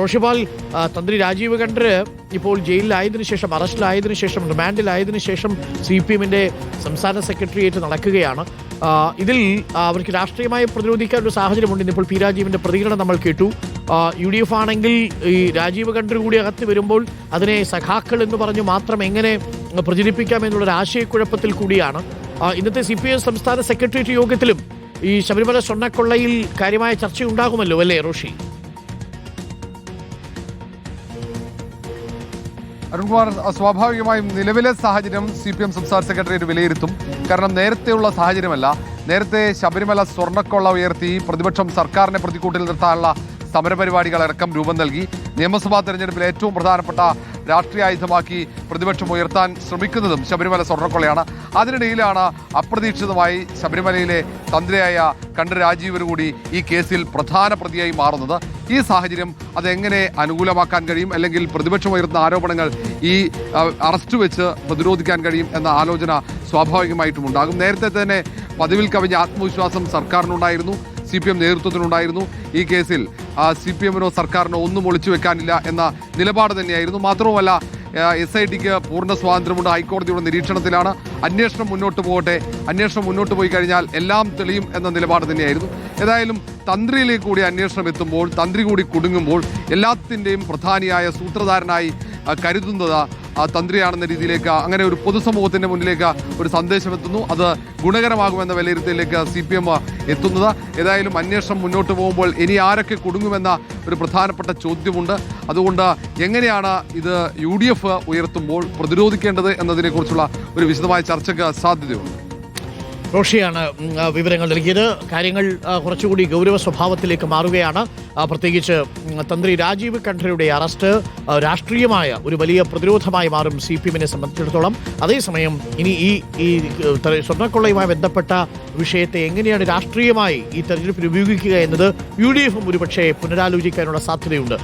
റോഷിപാൽ തന്ത്രി രാജീവ് കണ്ഠര് ഇപ്പോൾ ജയിലിലായതിനു ശേഷം അറസ്റ്റിലായതിനു ശേഷം റിമാൻഡിലായതിനു ശേഷം സി പി എമ്മിന്റെ സംസ്ഥാന സെക്രട്ടേറിയറ്റ് നടക്കുകയാണ്. ഇതിൽ അവർക്ക് രാഷ്ട്രീയമായി പ്രതിരോധിക്കാൻ ഒരു സാഹചര്യമുണ്ട്. ഇന്നിപ്പോൾ പി രാജീവിന്റെ പ്രതികരണം നമ്മൾ കേട്ടു. യു ഡി എഫ് ആണെങ്കിൽ ഈ രാജീവ് ഖണ്ഡർ കൂടി അകത്ത് വരുമ്പോൾ അതിനെ സഖാക്കൾ എന്ന് പറഞ്ഞു മാത്രം എങ്ങനെ പ്രചരിപ്പിക്കാം എന്നുള്ളൊരു ആശയക്കുഴപ്പത്തിൽ കൂടിയാണ്. ഇന്നത്തെ സി പി എം സംസ്ഥാന സെക്രട്ടേറിയറ്റ് യോഗത്തിലും ഈ ശബരിമല സ്വർണക്കൊള്ളയിൽ കാര്യമായ ചർച്ച ഉണ്ടാകുമല്ലോ അല്ലേ റോഷി? അരുൺകുമാർ സ്വാഭാവികമായും നിലവിലെ സാഹചര്യം സി പി എം സംസ്ഥാന സെക്രട്ടേറിയറ്റ് വിലയിരുത്തും. കാരണം നേരത്തെയുള്ള സാഹചര്യമല്ല. നേരത്തെ ശബരിമല സ്വർണക്കൊള്ള ഉയർത്തി പ്രതിപക്ഷം സർക്കാരിനെ പ്രതിക്കൂട്ടിൽ നിർത്താനുള്ള സമരപരിപാടികൾ അടക്കം രൂപം നൽകി. നിയമസഭാ തെരഞ്ഞെടുപ്പിൽ ഏറ്റവും പ്രധാനപ്പെട്ട രാഷ്ട്രീയ ആയുധമാക്കി പ്രതിപക്ഷം ഉയർത്താൻ ശ്രമിക്കുന്നതും ശബരിമല സ്വർണക്കൊള്ളയാണ്. അതിനിടയിലാണ് അപ്രതീക്ഷിതമായി ശബരിമലയിലെ തന്ത്രിയായ കണ്ഠ രാജീവന് കൂടി ഈ കേസിൽ പ്രധാന പ്രതിയായി മാറുന്നത്. ഈ സാഹചര്യം അതെങ്ങനെ അനുകൂലമാക്കാൻ കഴിയും? അല്ലെങ്കിൽ പ്രതിപക്ഷം ഉയർത്തുന്ന ആരോപണങ്ങൾ ഈ അറസ്റ്റ് വെച്ച് പ്രതിരോധിക്കാൻ കഴിയും എന്ന ആലോചന സ്വാഭാവികമായിട്ടും ഉണ്ടാകും. നേരത്തെ തന്നെ പതിവിൽ കവിഞ്ഞ ആത്മവിശ്വാസം സർക്കാരിനുണ്ടായിരുന്നു സി പി എം നേതൃത്വത്തിനുണ്ടായിരുന്നു. ഈ കേസിൽ സി പി എമ്മിനോ സർക്കാരിനോ ഒന്നും ഒളിച്ചു വെക്കാനില്ല എന്ന നിലപാട് തന്നെയായിരുന്നു. മാത്രവുമല്ല എസ് ഐ ടിക്ക് പൂർണ സ്വാതന്ത്ര്യമുണ്ട്. ഹൈക്കോടതിയുടെ നിരീക്ഷണത്തിലാണ്. അന്വേഷണം മുന്നോട്ട് പോകട്ടെ. അന്വേഷണം മുന്നോട്ട് പോയി കഴിഞ്ഞാൽ എല്ലാം തെളിയും എന്ന നിലപാട് തന്നെയായിരുന്നു. ഏതായാലും തന്ത്രിയിലേക്ക് കൂടി അന്വേഷണം എത്തുമ്പോൾ തന്ത്രി കൂടി കുടുങ്ങുമ്പോൾ എല്ലാത്തിന്റെയും പ്രധാനിയായ സൂത്രധാരനായി കരുതുന്നത് തന്ത്രിയാണെന്ന രീതിയിലേക്ക് അങ്ങനെ ഒരു പൊതുസമൂഹത്തിന്റെ മുന്നിലേക്ക് ഒരു സന്ദേശം എത്തുന്നു. അത് ഗുണകരമാകുമെന്ന വിലയിരുത്തലിലേക്ക് സി പി എം എത്തുന്നത്. ഏതായാലും അന്വേഷണം മുന്നോട്ട് പോകുമ്പോൾ ഇനി ആരൊക്കെ കുടുങ്ങുമെന്ന ഒരു പ്രധാനപ്പെട്ട ചോദ്യമുണ്ട്. അതുകൊണ്ട് എങ്ങനെയാണ് ഇത് യു ഉയർത്തുമ്പോൾ പ്രതിരോധിക്കേണ്ടത് എന്നതിനെക്കുറിച്ചുള്ള ഒരു വിശദമായ ചർച്ചയ്ക്ക് സാധ്യതയുണ്ട്. റോഷിയാണ് വിവരങ്ങൾ നൽകിയത്. കാര്യങ്ങൾ കുറച്ചുകൂടി ഗൗരവ സ്വഭാവത്തിലേക്ക് മാറുകയാണ്. പ്രത്യേകിച്ച് തന്ത്രി രാജീവ് കണ്ഠരയുടെ അറസ്റ്റ് രാഷ്ട്രീയമായ ഒരു വലിയ പ്രതിരോധമായി മാറും സി പി എമ്മിനെ സംബന്ധിച്ചിടത്തോളം. അതേസമയം ഇനി ഈ ഈ സ്വർണക്കൊള്ളയുമായി ബന്ധപ്പെട്ട വിഷയത്തെ എങ്ങനെയാണ് രാഷ്ട്രീയമായി ഈ തെരഞ്ഞെടുപ്പിൽ ഉപയോഗിക്കുക എന്നത് യു ഡി എഫും ഒരുപക്ഷെ പുനരാലോചിക്കാനുള്ള സാധ്യതയുണ്ട്.